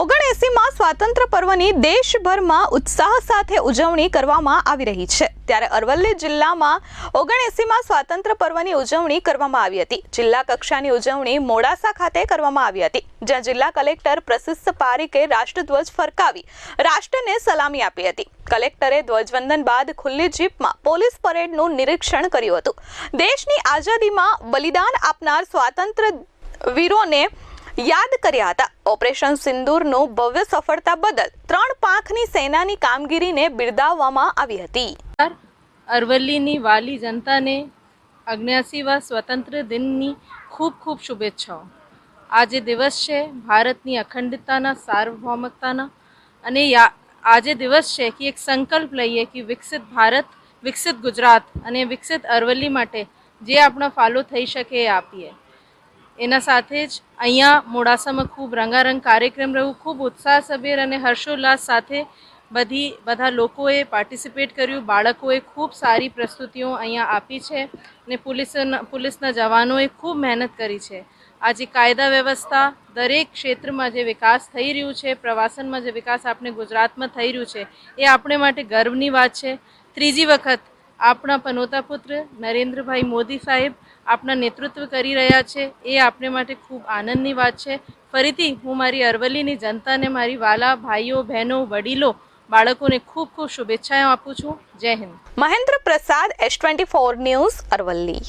ઓગણએસીમાં સ્વાતંત્ર્ય પર્વની દેશભરમાં ઉત્સાહ સાથે ઉજવણી કરવામાં આવી રહી છે. ત્યારે અરવલ્લી જિલ્લામાં ઓગણએસીમાં સ્વાતંત્ર્ય પર્વની ઉજવણી કરવામાં આવી હતી. જિલ્લા કક્ષાની ઉજવણી મોડાસા ખાતે કરવામાં આવી હતી. જ્યાં જિલ્લા કલેક્ટર પ્રશસ્ત પારીકે રાષ્ટ્રધ્વજ ફરકાવી રાષ્ટ્રને સલામી આપી હતી. કલેક્ટરે ધ્વજવંદન બાદ ખુલ્લી જીપમાં પોલીસ પરેડનું નિરીક્ષણ કર્યું હતું. દેશની આઝાદીમાં બલિદાન આપનાર સ્વાતંત્ર્ય વીરોને યાદ કર્યા હતા. ઓપરેશન સિંદૂરનું ભવ્ય સફળતા બદલ ત્રણ પાંખની સેનાની કામગીરીને બિરદાવવામાં આવી હતી. અરવલ્લીની વાલી જનતાને અગ્યાસીવા સ્વતંત્ર દિનની ખૂબ ખૂબ શુભેચ્છાઓ. આજે દિવસ છે ભારતની અખંડતાના સાર્વભૌમકતાના અને આજે દિવસ છે કે એક સંકલ્પ લઈએ કે વિકસિત ભારત, વિકસિત ગુજરાત અને વિકસિત અરવલ્લી માટે જે આપણો ફાળો થઈ શકે એ આપીએ. એના સાથે જ અહીંયા મોડાસામાં ખૂબ રંગારંગ કાર્યક્રમ રહ્યું, ખૂબ ઉત્સાહસભેર અને હર્ષોલ્લાસ સાથે બધી, બધા લોકોએ પાર્ટિસિપેટ કર્યું, બાળકોએ ખૂબ સારી પ્રસ્તુતિઓ અહીંયા આપી છે અને પોલીસના પોલીસના જવાનોએ ખૂબ મહેનત કરી છે. આજે કાયદા વ્યવસ્થા દરેક ક્ષેત્રમાં જે વિકાસ થઈ રહ્યું છે, પ્રવાસનમાં જે વિકાસ આપણે ગુજરાતમાં થઈ રહ્યું છે, એ આપણે માટે ગર્વની વાત છે. ત્રીજી વખત આપણા પનોતા પુત્ર નરેન્દ્રભાઈ મોદી સાહેબ આપણા નેતૃત્વ કરી રહ્યા છે. એ આપણે માટે ખૂબ આનંદની વાત છે. ફરીથી હું મારી અરવલ્લીની જનતાને મારી વાલા, ભાઈઓ, બહેનો, વડીલો, બાળકોને ખૂબ ખૂબ શુભેચ્છાઓ આપું છું. જય Hind. Mahendra Prasad, S twenty four news, Aravalli.